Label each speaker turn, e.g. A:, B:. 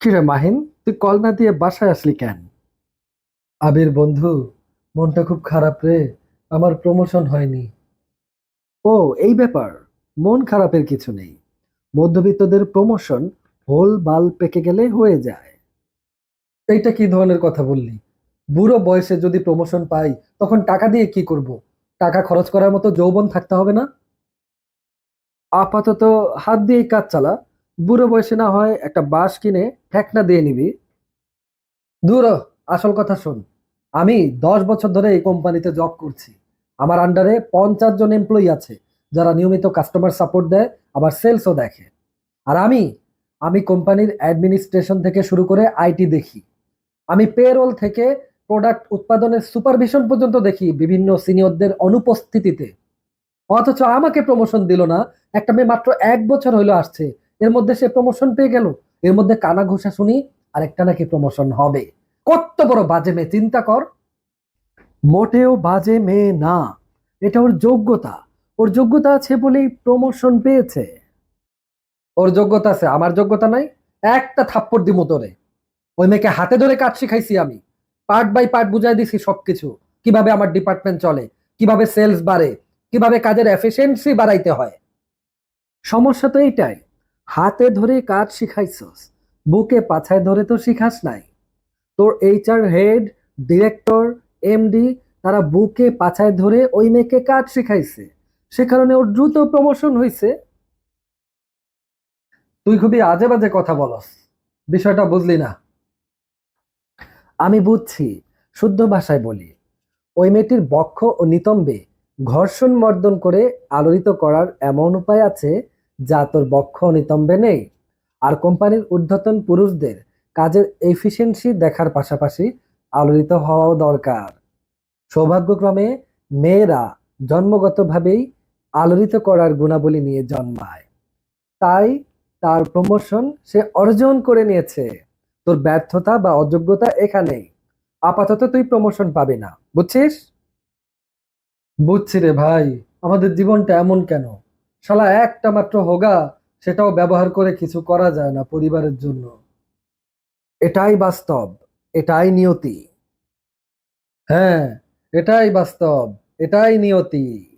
A: কিরে মাহিন, তুই কল না দিয়ে বাসায় আসলি কেন? আবির বন্ধু, মনটা খুব খারাপ রে, আমার প্রমোশন হয়নি। ও, এই ব্যাপার, মন খারাপের কিছু নেই। মধ্যবিত্তদের প্রমোশন হোল বাল পেকে গেলে হয়ে যায়। এইটা কি ধরনের কথা বললি? বুড়ো বয়সে যদি প্রমোশন পাই, তখন টাকা দিয়ে কি করব? টাকা খরচ করার মতো যৌবন থাকতে হবে না? আপাতত হাত দিয়েই কাজ চালা। বুড়ো বয়সে না হয় একটা বাঁশ কিনে ঠেকনা দিয়ে নিবি। দূর আসল কথা শোন। আমি দশ বছর ধরে এই কোম্পানিতে জব করছি। আমার আন্ডারে পঞ্চাশ জন এমপ্লয়ি আছে, যারা নিয়মিত কাস্টমার সাপোর্ট দেয়, আবার সেলসও দেখে। আর আমি আমি কোম্পানির অ্যাডমিনিস্ট্রেশন থেকে শুরু করে আইটি দেখি। আমি পেরোল থেকে প্রোডাক্ট উৎপাদনের সুপারভিশন পর্যন্ত দেখি বিভিন্ন সিনিয়রদের অনুপস্থিতিতে। অথচ আমাকে প্রমোশন দিল না। একটা মেয়ে মাত্র এক বছর হইল আসছে। এর মধ্যে সে প্রমোশন পেয়ে গেল। এর মধ্যে কানা ঘোষা শুনি আর একটা নাকি প্রমোশন হবে। কত বড় বাজে মেয়ে, চিন্তা কর। মোটেও বাজে মেয়ে না। এটা ওর যোগ্যতা। ওর যোগ্যতা আছে বলেই প্রমোশন পেয়েছে। ওর যোগ্যতা আছে, আমার যোগ্যতা নাই। একটা থাপ্পড় দিমো তোরে। ওই মেয়েকে হাতে ধরে কাজ শিখাইছি আমি। পার্ট বাই পার্ট বুঝাই দিছি সবকিছু। কীভাবে আমার ডিপার্টমেন্ট চলে, কীভাবে সেলস বাড়ে, কীভাবে কাজের এফিসিয়েন্সি বাড়াইতে হয়। সমস্যা তো এইটাই। হাতে ধরে কাজ শিখাইছস, বুকে পাছায় ধরে তো শিখাস নাই। তোর এইচআর হেড, ডিরেক্টর, এমডি, তারা বুকে পাছায় ধরে ওই মেয়েকে কাজ শিখাইছে। সে কারণে ওর দ্রুত প্রমোশন হয়েছে তুই খুবই আজে বাজে কথা বলস, বিষয়টা বুঝলি না? আমি বুঝছি, শুদ্ধ ভাষায় বলি। ওই মেয়েটির বক্ষ ও নিতম্বে ঘর্ষণ মর্দন করে আলোড়িত করার এমন উপায় আছে যা তোর বক্ষ নিতম্বে নেই। আর কোম্পানির ঊর্ধ্বতন পুরুষদের কাজের এফিসিয়েন্সি দেখার পাশাপাশি আলোড়িত হওয়াও দরকার। সৌভাগ্যক্রমে মেয়েরা জন্মগতভাবেই আলোড়িত করার গুণাবলী নিয়ে জন্মায়। তাই তার প্রমোশন সে অর্জন করে নিয়েছে। তোর ব্যর্থতা বা অযোগ্যতা এখানেই আপাতত তুই প্রমোশন পাবি না। বুঝছিস? বুঝছি রে ভাই। আমাদের জীবনটা এমন কেন? শালা, একটা মাত্র হোগা, সেটাও ব্যবহার করে কিছু করা যায় না পরিবারের জন্য। এটাই বাস্তব, এটাই নিয়তি। হ্যাঁ এটাই বাস্তব, এটাই নিয়তি।